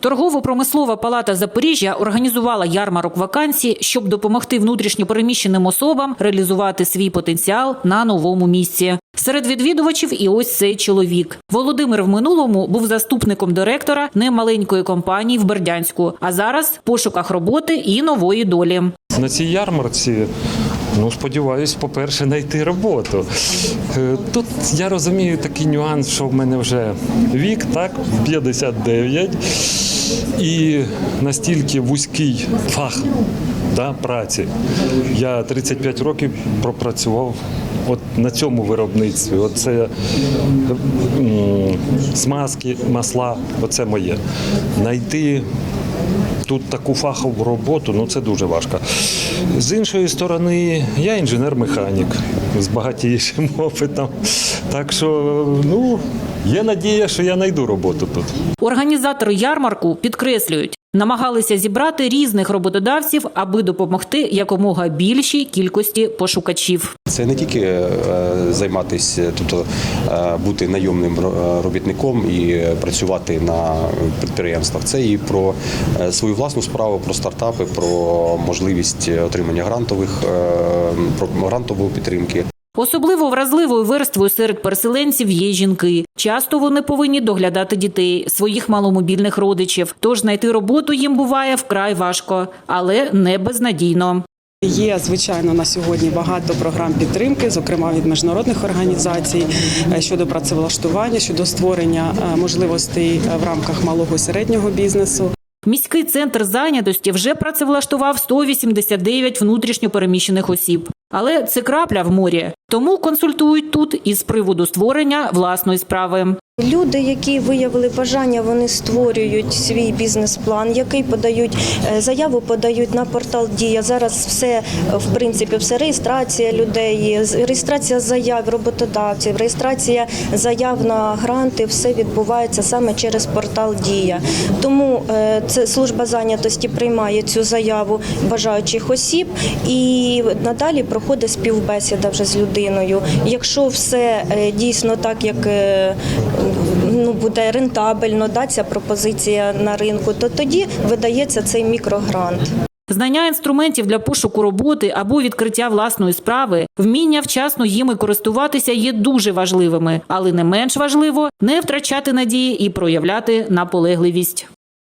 Торгово-промислова палата Запоріжжя організувала ярмарок вакансій, щоб допомогти внутрішньопереміщеним особам реалізувати свій потенціал на новому місці. Серед відвідувачів і ось цей чоловік. Володимир в минулому був заступником директора немаленької компанії в Бердянську, а зараз в пошуках роботи і нової долі. На цій ярмарці, ну сподіваюсь, по-перше, знайти роботу. Е, Тут я розумію такий нюанс, що в мене вже вік, так, 59, і настільки вузький фах да, праці. Я 35 років пропрацював от на цьому виробництві. Оце м, смазки, масла, оце моє. Найти тут таку фахову роботу, ну це дуже важко. З іншої сторони, я інженер-механік з багатішим опитом. Так що, ну, є надія, що я знайду роботу тут. Організатори ярмарку підкреслюють, намагалися зібрати різних роботодавців, аби допомогти якомога більшій кількості пошукачів. Це не тільки е, займатися, тобто е, бути найомним робітником і працювати на підприємствах. Це і про е, свою власну справу, про стартапи, про можливість отримання грантових е, про грантової підтримки. Особливо вразливою верствою серед переселенців є жінки. Часто вони повинні доглядати дітей, своїх маломобільних родичів. Тож знайти роботу їм буває вкрай важко, але не безнадійно. Є звичайно на сьогодні багато програм підтримки, зокрема від міжнародних організацій е, щодо працевлаштування, щодо створення е, можливостей е, в рамках малого і середнього бізнесу. Міський центр зайнятості вже працевлаштував 189 внутрішньопереміщених осіб. Але це крапля в морі, тому консультують тут із приводу створення власної справи. Люди, які виявили бажання, вони створюють свій бізнес-план, який подають е, заяву, подають на портал Дія. Зараз все е, в принципі, все реєстрація людей, реєстрація заяв роботодавців, реєстрація заяв на гранти, все відбувається саме через портал Дія. Тому е, це служба зайнятості приймає цю заяву бажаючих осіб і надалі проходить співбесіда вже з людиною. Якщо все е, дійсно так, як е, ну, буде рентабельно, да, ця пропозиція на ринку, то тоді видається цей мікрогрант. Знання інструментів для пошуку роботи або відкриття власної справи, вміння вчасно їми користуватися є дуже важливими, але не менш важливо не втрачати надії і проявляти наполегливість.